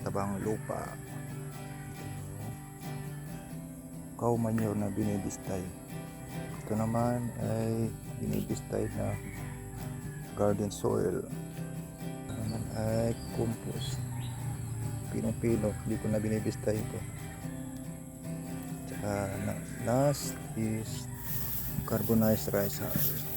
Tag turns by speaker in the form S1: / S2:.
S1: tabang lupa. Cow manure na binibistay. Ito naman ay binibistay na garden soil. Ito naman ay compost. Pinong-pino hindi ko na binibistay ito. Tsaka last is carbonized rice hull